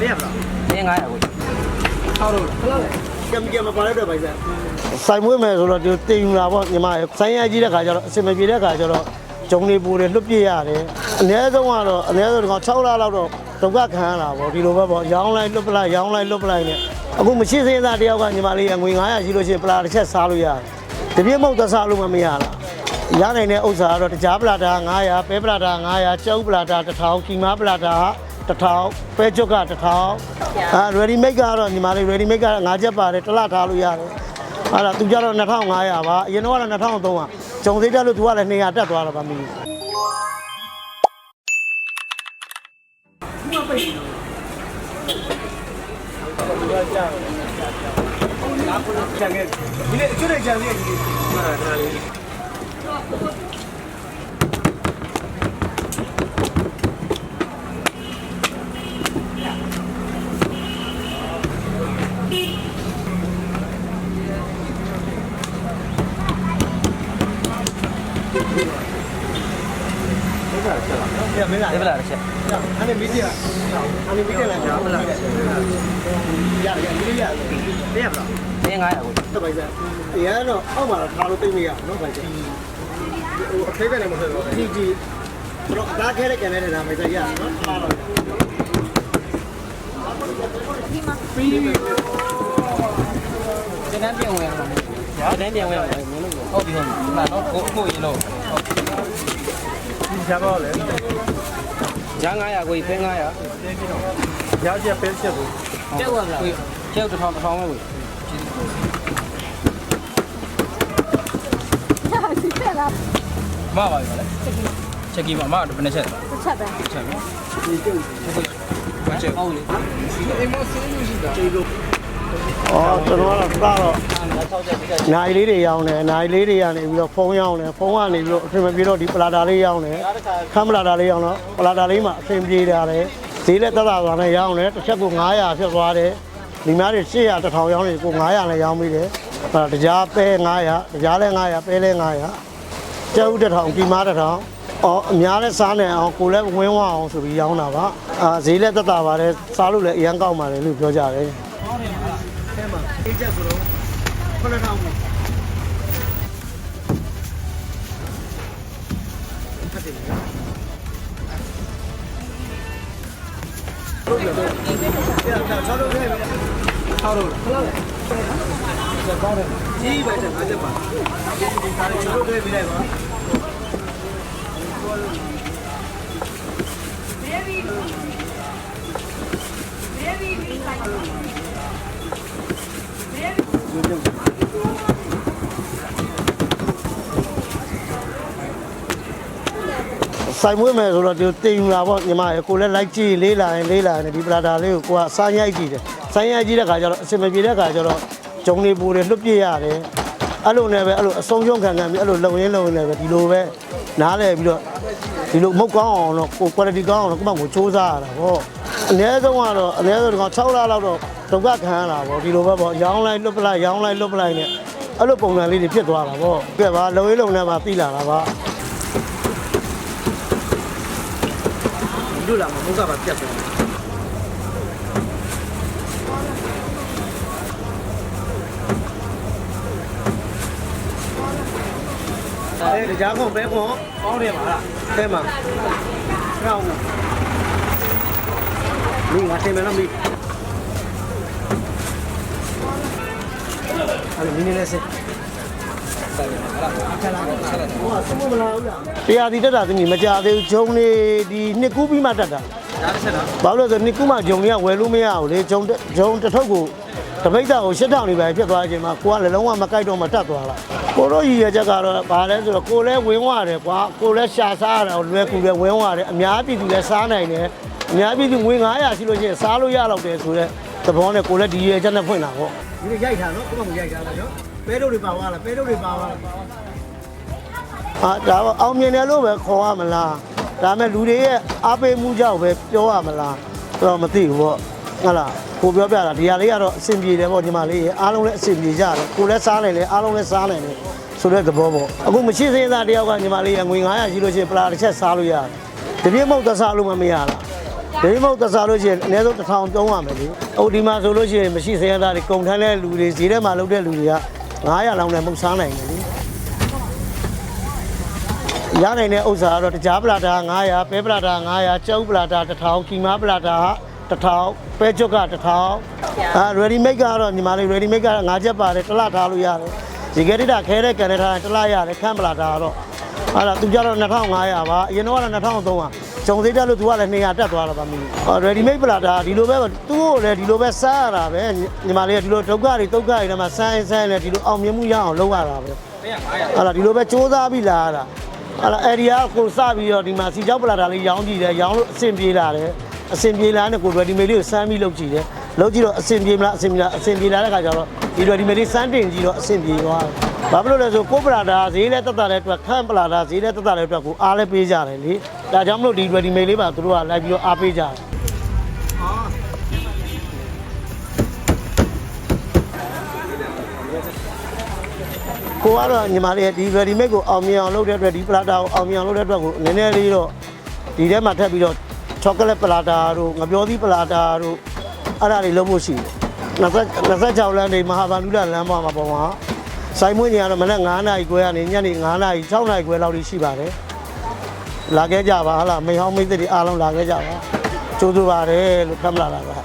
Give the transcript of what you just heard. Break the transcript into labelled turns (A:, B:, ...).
A: ပေးရမလား
B: နင်း900ကို
A: ဟောက်လို့ခလောက်လေကံကံမပါတော့ပိုက်စား
C: ဆိုင်မွေးမယ်ဆိုတော့ဒီတင်ယူလာပေါ့ညီမရယ်ဆိုင်ရကြီးတဲ့ခါကျတော့အစင်မပြေတဲ့ခါကျတော့ဂျုံနေပူတယ်လွတ်ပြစ်ရတယ်အနည်းဆုံးကတော့အနည်းဆုံးဒီကောင်6လလောက်တော့ဒုက္ခခံရတာပေါ့ဒီလိုပဲပေါ့ရောင်းလိုက်လွတ်ပလိုက်ရောင်းလိုက်လွတ်ပလိုက်နဲ့အခုမရှိစင်းသားတယောက်ကညီမလေးရငွေ900ရှိလို့ရှိရင်ပလာတစ်ချက်စားလို့ရတယ်တပြည့်မဟုတ်သက်စားလို့မမရလားရနိုင်တဲ့ဥစ္စာကတော့တကြားပလာတာ900ပဲပလာတာ900ကျုပ်ပလာတာ1000ကီမာပလာတာ 1000ပဲကျွတ်က1000အာ ready make ကတော့ညီမလေး ready make က5ချက်ပါတယ်တစ်လထားလို့ရတယ်အဲ့ဒါသူကြတော့2500ပါအရင်တော့ကတော့2300ဂျုံသေးတက်လို့သူကလည်း200တက်သွားတာပါမင်း
A: ကြံခဲ့ဒီလေအကျွတ်နဲ့ကြံခဲ့ဒီဟာဒါလေး ပြမင်းလား
B: ဒီပလာတစ်ချက်
A: အဲ့ဒီမီဒီယာအဲ့ဒီမီဒီယာလားကြာမလားရတယ်ရတယ်မီဒီယာပေးရမလား
B: နင်း900ကို
A: တော့ပိုက်စားအရင်တော့အောက်မှာတော့ထားလို့သိမရနော်ပိုက်စားဟိုအဖေးပဲလည်းမဟုတ်တော့ဒီဒီတော့ဒါခဲတဲ့ကန်တဲ့နားပိုက်စားရနော်ထားတော့
B: ဒီနန်းပြန်ဝင်ရမှာဒီနန်းပြန်ဝင်ရမှာမင်းတို့ဟုတ်ပြီဟုတ်ပြီဒီမှာတော့ကိုအခုရင်လို့
A: ဒီချာတော့လေ
B: ဂျာ900ကိုဖဲ900
A: ရချက်ပဲချက်ဘူး
B: ကျက်သွားလားကိုကျက်တစ်ထောင်တစ်ထောင်ပဲကို
D: စီဆက်လာ
B: မပါပြီလေချက်ကီမမဘယ်နှချက်
D: တစ်ချက်ပဲ
B: ချက်နော်ဒီကျုပ် ဘာချက်ဟုတ်လေအိမ်မဆင်းလို့ရှိတာ
C: ဩကျွန်တော်ကတော့တော့
B: 60ချက်ဒီက
C: နိုင်လေးတွေရောင်းတယ်နိုင်လေးတွေကနေပြီးတော့ဖုန်းရောင်းတယ်ဖုန်းကနေပြီးတော့အဆင်မပြေတော့ဒီပလာတာလေးရောင်းတယ်ခမ်းပလာတာလေးရောင်းတော့ပလာတာလေးမှာအဆင်ပြေတာတယ်ဈေးလက်သက်သာသွားနဲ့ရောင်းတယ်တစ်ချက်ကို900ဖြစ်သွားတယ်ဒီများတွေ800 1000ရောင်းနေကို900နဲ့ရောင်းပြီးတယ်အဲတကြားပဲ900တကြားလဲ900ပဲလဲ900ကျုပ်တစ်ထောင်ဒီမားတစ်ထောင် အော်အများနဲ့စားနေအောင်ကိုလည်းဝင်းဝအောင်ဆိုပြီးရောင်းတာပါအာဈေးလက်သက်သာပါတယ်စားလို့လည်းအရန်ကောက်ပါတယ်လို့ပြောကြတယ်
A: အဲမှာအေးချက်ဆိုတော့9000ဘူးဖတ်တယ်နော်ဟုတ်ပြီတော့ပြတာဆောက်လို့ခဲ့ပြီဆောက်လို့ခလောက်လေဆက်ကောင်းတယ်ကြီးပဲတဲ့အားချက်ပါဒီဒီကားလေးဆောက်လို့ခဲ့ပြီလိုက်ပါ
C: ဆိုင်မွေးမယ်ဆိုတော့ဒီတင်ယူလာပေါ့ညီမရေကိုလည်းလိုက်ကြည့်လေးလာရင်လေးလာရင်ဒီပလာတာလေးကိုကိုကစားရိုက်ကြည့်တယ်စားရိုက်ကြည့်တဲ့ခါကျတော့အစင်မပြေတဲ့ခါကျတော့ဂျုံနေပူတယ်လွတ်ပြစ်ရတယ်အဲ့လိုနဲ့ပဲအဲ့လိုအဆုံးရှုံးခံခံပြီးအဲ့လိုလုံရင်းလုံရင်းနဲ့ပဲဒီလိုပဲနားလဲပြီးတော့ဒီလိုမုတ်ကောင်းအောင်တော့ကို quality ကောင်းအောင်တော့ကိုမကိုစူးစမ်းရတာပေါ့အနည်းဆုံးကတော့အနည်းဆုံးဒီကောင်6လလောက်တော့ဒုက္ခခံရတာပေါ့ဒီလိုပဲပေါ့ရောင်းလိုက်လွတ်ပလိုက်ရောင်းလိုက်လွတ်ပလိုက်နဲ့အဲ့လိုပုံစံလေးတွေဖြစ်သွားတာပေါ့ကဲပါလုံရင်းလုံနဲ့ပါပြီးလာတာပါ
A: လူလာမှာမုတ်ကပါပြတ်သွားအဲကြားကုန်ပဲကုန်ကောင်းတယ်ပါလားအဲမှာကောင်းဘူးမင်းငါ တင်မယ်နော်မင်းအဲ့မင်းလည်းစစ်အခါလာတော့ဟိုကစမမလာဘူးလား
C: တရားဒီတက်တာသမီးမကြသေးဘူးဂျုံနေဒီနှစ်ကူးပြီးမှတက်တာ
A: ဒါတစ်ချက်နော်
C: ဘာလို့လဲဆိုနှစ်ကူးမှဂျုံတွေကဝယ်လို့မရဘူးလေဂျုံတစ်ဂျုံတစ်ထုပ်ကိုတပိတ်တာကို8000နေပဲဖြစ်သွားချိန်မှာကိုကလည်းလုံးဝမကြိုက်တော့မှတက်သွားလားကိုတို့ရည်ရချက်ကတော့ဘာလဲဆိုတော့ကိုလည်းဝင်းဝရတယ်ကွာကိုလည်းရှာစားရတယ်လွယ်ကူလည်းဝင်းဝရတယ်အများပြည်သူလည်းစားနိုင်တယ်အများပြည်သူငွေ900ရှိလို့ရှိရင်စားလို့ရတော့တယ်ဆိုတော့သဘောနဲ့ကိုလည်းဒီရည်ချက်နဲ့ဖွင့်တာပေါ့
A: ဒီရိုက်ထားနော်ကိုမမရိုက်ထားလားနော် ပဲတို့တွေပါသွားလားပဲတို့တွေပါသွားလား
C: အာဒါတော့အောင်မြင်တယ်လို့ပဲခေါ်ရမလားဒါမဲ့လူတွေရဲ့အားပေးမှုကြောင့်ပဲပြောရမလားတော့မသိဘူးပေါ့ဟုတ်လားကိုပြောပြတာဒီဟာလေးကတော့အဆင်ပြေတယ်ပေါ့ညီမလေးရဲ့အားလုံးလည်းအဆင်ပြေကြတယ်ကိုလည်းစားနိုင်တယ်အားလုံးလည်းစားနိုင်တယ်ဆိုတဲ့သဘောပေါ့အခုမရှိစင်းသားတယောက်ကညီမလေးရဲ့ငွေ900ရှိလို့ရှိရင်ပလာတစ်ချက်စားလို့ရတယ်တပြည့်မဟုတ်သက်စားလို့မမရလားဒီမဟုတ်တစားလို့ရှိရင်အနည်းဆုံး1000သုံးရမယ်လေ။အိုဒီမှာဆိုလို့ရှိရင်မရှိစရသားတွေကုန်ထမ်းတဲ့လူတွေဈေးထဲမှာလုပ်တဲ့လူတွေက 900လောက်နဲ့မဟုတ်စားနိုင်ဘူးလေ။ရနိုင်တဲ့ဥစ္စာကတော့တကြားပလာတာ900ပဲပလာတာ900ကျုပ်ပလာတာ1000ကီမာပလာတာ1000ပဲကျွတ်က1000အာ ready make ကတော့ညီမလေး ready make က5ချက်ပါတယ်တစ်လထားလို့ရတယ်ဒီကရတာခဲတဲ့ကန်ထားတစ်လရတယ်ခန့်ပလာတာကတော့ဟာလားသူကြတော့2500ပါအရင်တော့ကတော့2300 ဂျုံသေးတက်လို့သူကလည်း200တက်သွားတာပါမင်းဟော ready make ပလာတာဒီလိုပဲသူ့ကိုလည်းဒီလိုပဲစားရတာပဲညီမလေးကဒီလိုဒုက္ခတွေဒုက္ခတွေထဲမှာစမ်းစမ်းနဲ့ဒီလိုအောင်မြင်မှုရအောင်လုပ်ရတာပဲဟာလာဒီလိုပဲစူးစမ်းပြီးလာရတာဟာလာအဲဒီကကိုစပြီးတော့ဒီမှာစီချောက်ပလာတာလေးရောင်းကြည့်တယ်ရောင်းလို့အဆင်ပြေလာတယ်အဆင်ပြေလာတဲ့ကို ready made လေးကိုစမ်းပြီးလုပ်ကြည့်တယ်လုပ်ကြည့်တော့အဆင်ပြေမလားအဆင်ပြေလားအဆင်ပြေလာတဲ့ခါကျတော့ဒီ ready made လေးစမ်းတင်ကြည့်တော့အဆင်ပြေသွားတယ်ဘာဖြစ်လို့လဲဆိုကိုပလာတာဈေးလဲတက်တာတဲ့အတွက်ခန့်ပလာတာဈေးလဲတက်တာတဲ့အတွက်ကိုအားလဲပေးကြတယ်လေ ဒါကြောင့်မလို့ဒီ ready made လေးပါသူတို့ကလိုက်ပြီးတော့အားပေးကြတယ်ကိုကတော့ညီမလေးဒီ ready made ကိုအောင်မြင်အောင်လုပ်တဲ့အတွက်ဒီ plata ကိုအောင်မြင်အောင်လုပ်တဲ့အတွက်ကိုနည်းနည်းလေးတော့ဒီထဲမှာထပ်ပြီးတော့ chocolate plata တို့ငပြောသီး plata တို့အဲ့ဒါတွေလုပ်ဖို့ရှိတယ်20 26လမ်းနေမဟာဗန္ဓုလလမ်းပေါ်မှာပေါ်မှာစိုင်းမွေးညကတော့မနက်9နာရီခွဲကနေညနေ9နာရီ6နာရီခွဲလောက်ထိရှိပါတယ် လာခဲ့ကြပါဟာလားမိဟောင်းမိတ်တွေအားလုံးလာခဲ့ကြပါကျိုးသူပါတယ်လို့ဖတ်မလာတာပါ